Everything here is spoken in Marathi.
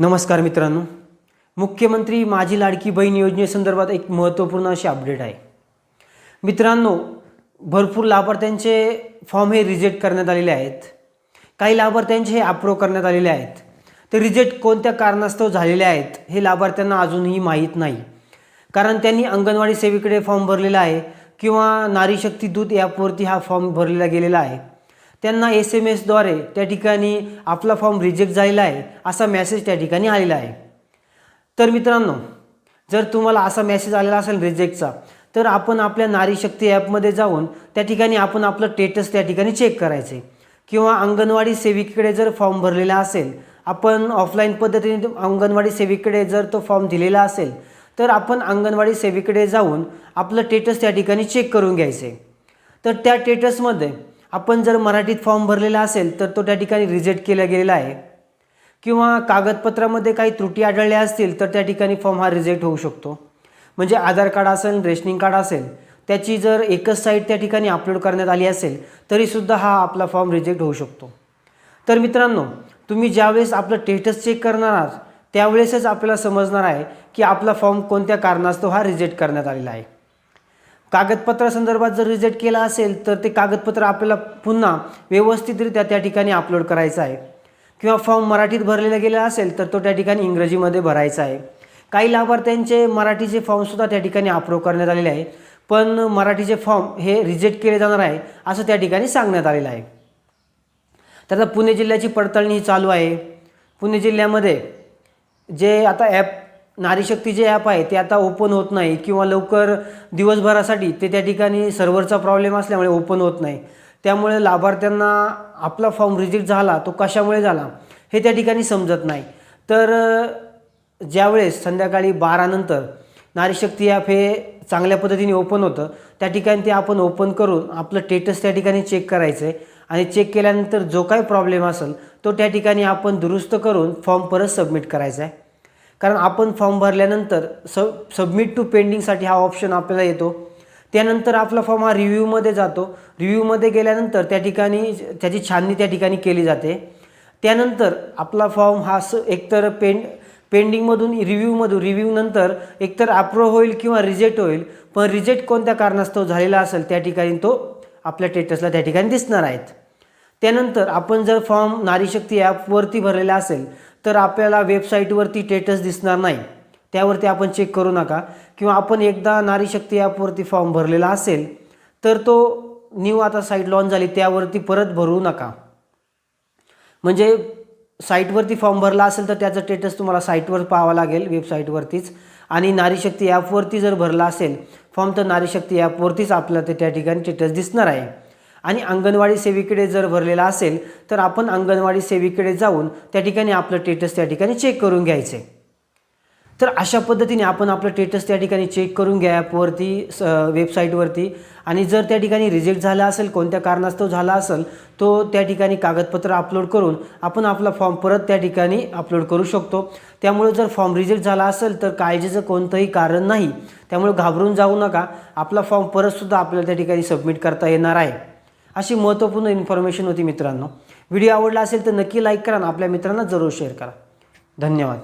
नमस्कार मित्रांनो. मुख्यमंत्री माझी लाडकी बहीण योजनेसंदर्भात एक महत्त्वपूर्ण अशी अपडेट आहे. मित्रांनो भरपूर लाभार्थ्यांचे फॉर्म हे रिजेक्ट करण्यात आलेले आहेत. काही लाभार्थ्यांचे हे अप्रूव्ह करण्यात आलेले आहेत. ते रिजेक्ट कोणत्या कारणास्तव झालेले आहेत हे लाभार्थ्यांना अजूनही माहीत नाही. कारण त्यांनी अंगणवाडी सेवेकडे फॉर्म भरलेला आहे किंवा नारी शक्ती दूत ॲपवरती हा फॉर्म भरलेला गेलेला आहे. त्यांना एस एम एसद्वारे त्या ठिकाणी आपला फॉर्म रिजेक्ट झालेला आहे असा मेसेज त्या ठिकाणी आलेला आहे. तर मित्रांनो जर तुम्हाला असा मेसेज आलेला असेल रिजेक्टचा तर आपण आपल्या नारी शक्ती ॲपमध्ये जाऊन त्या ठिकाणी आपण आपलं टेटस त्या ठिकाणी चेक करायचे. किंवा अंगणवाडी सेविकेकडे जर फॉर्म भरलेला असेल आपण ऑफलाईन पद्धतीने अंगणवाडी सेविकेकडे जर तो फॉर्म दिलेला असेल तर आपण अंगणवाडी सेवेकडे जाऊन आपलं टेटस त्या ठिकाणी चेक करून घ्यायचे. तर त्या टेटसमध्ये आपण जर मराठीत फॉर्म भरलेला असेल तर तो त्या ठिकाणी रिजेक्ट केला गेलेला आहे. किंवा कागदपत्रामध्ये काही त्रुटी आढळल्या असतील तर त्या ठिकाणी फॉर्म हा रिजेक्ट होऊ शकतो. म्हणजे आधार कार्ड असेल रेशनिंग कार्ड असेल त्याची जर एकच साईट त्या ठिकाणी अपलोड करण्यात आली असेल तरीसुद्धा हा आपला फॉर्म रिजेक्ट होऊ शकतो. तर मित्रांनो तुम्ही ज्यावेळेस आपलं स्टेटस चेक करणार आहात त्यावेळेसच आपल्याला समजणार आहे की आपला फॉर्म कोणत्या कारणास्तव हा रिजेक्ट करण्यात आलेला आहे. कागदपत्रासंदर्भात जर रिजेक्ट केला असेल तर ते कागदपत्र आपल्याला पुन्हा व्यवस्थितरित्या त्या ठिकाणी अपलोड करायचं आहे. किंवा फॉर्म मराठीत भरलेला गेला असेल तर तो त्या ठिकाणी इंग्रजीमध्ये भरायचा आहे. काही लाभार्थ्यांचे मराठीचे फॉर्मसुद्धा त्या ठिकाणी अप्रूव्ह करण्यात आलेले आहे. पण मराठीचे फॉर्म हे रिजेक्ट केले जाणार आहे असं त्या ठिकाणी सांगण्यात आलेलं आहे. तर आता पुणे जिल्ह्याची पडताळणी ही चालू आहे. पुणे जिल्ह्यामध्ये जे आता ॲप नारीशक्ती जे ॲप आहे ते आता ओपन होत नाही किंवा लवकर दिवसभरासाठी ते त्या ठिकाणी सर्व्हरचा प्रॉब्लेम असल्यामुळे ओपन होत नाही. त्यामुळे लाभार्थ्यांना आपला फॉर्म रिजेक्ट झाला तो कशामुळे झाला हे त्या ठिकाणी समजत नाही. तर ज्यावेळेस संध्याकाळी बारानंतर नारीशक्ती ॲप हे चांगल्या पद्धतीने ओपन होतं त्या ठिकाणी ते आपण ओपन करून आपलं टेटस त्या ठिकाणी चेक करायचं आहे आणि चेक केल्यानंतर जो काही प्रॉब्लेम असेल तो त्या ठिकाणी आपण दुरुस्त करून फॉर्म परत सबमिट करायचा आहे. कारण आपण फॉर्म भरल्यानंतर सब सबमिट टू पेंडिंगसाठी हा ऑप्शन आपल्याला येतो. त्यानंतर आपला फॉर्म हा रिव्ह्यूमध्ये जातो. रिव्ह्यूमध्ये गेल्यानंतर त्या ठिकाणी त्याची छाननी त्या ठिकाणी केली जाते. त्यानंतर आपला फॉर्म हा स एकतर पेंड पेंडिंगमधून रिव्ह्यूमधून रिव्ह्यूनंतर एकतर अप्रूव्ह होईल किंवा रिजेक्ट होईल पण रिजेक्ट कोणत्या कारणास्तव झालेला असेल त्या ठिकाणी तो आपल्या टेटसला त्या ठिकाणी दिसणार आहेत. त्यानंतर आपण जर फॉर्म नारीशक्ती ॲपवरती भरलेला असेल तर आपल्याला वेबसाईटवरती टेटस दिसणार नाही. त्यावरती आपण चेक करू नका. किंवा आपण एकदा नारीशक्ती ॲपवरती फॉर्म भरलेला असेल तर तो न्यू आता साईट लॉन्च झाली त्यावरती परत भरू नका. म्हणजे साईटवरती फॉर्म भरला असेल तर त्याचं स्टेटस तुम्हाला साईटवर पाहावं लागेल वेबसाईटवरतीच आणि नारीशक्ती ॲपवरती जर भरला असेल फॉर्म तर नारीशक्ती ॲपवरतीच आपल्याला ते त्या ठिकाणी स्टेटस दिसणार आहे. आणि अंगणवाडी सेवेकडे जर भरलेला असेल तर आपण अंगणवाडी सेवेकडे जाऊन त्या ठिकाणी आपलं टेटस त्या ठिकाणी चेक करून घ्यायचे. तर अशा पद्धतीने आपण आपलं टेटस त्या ठिकाणी चेक करून घ्या ॲपवरती स वेबसाईटवरती आणि जर त्या ठिकाणी रिजेक्ट झाला असेल कोणत्या कारणास्तव झाला असेल तो त्या ठिकाणी कागदपत्र अपलोड करून आपण आपला फॉर्म परत त्या ठिकाणी अपलोड करू शकतो. त्यामुळे जर फॉर्म रिजेक्ट झाला असेल तर काळजीचं कोणतंही कारण नाही. त्यामुळे घाबरून जाऊ नका. आपला फॉर्म परतसुद्धा आपल्याला त्या ठिकाणी सबमिट करता येणार आहे. अशी महत्त्वपूर्ण इन्फॉर्मेशन होती मित्रांनो. व्हिडिओ आवडला असेल तर नक्की लाईक करा आणि आपल्या मित्रांना जरूर शेअर करा. धन्यवाद.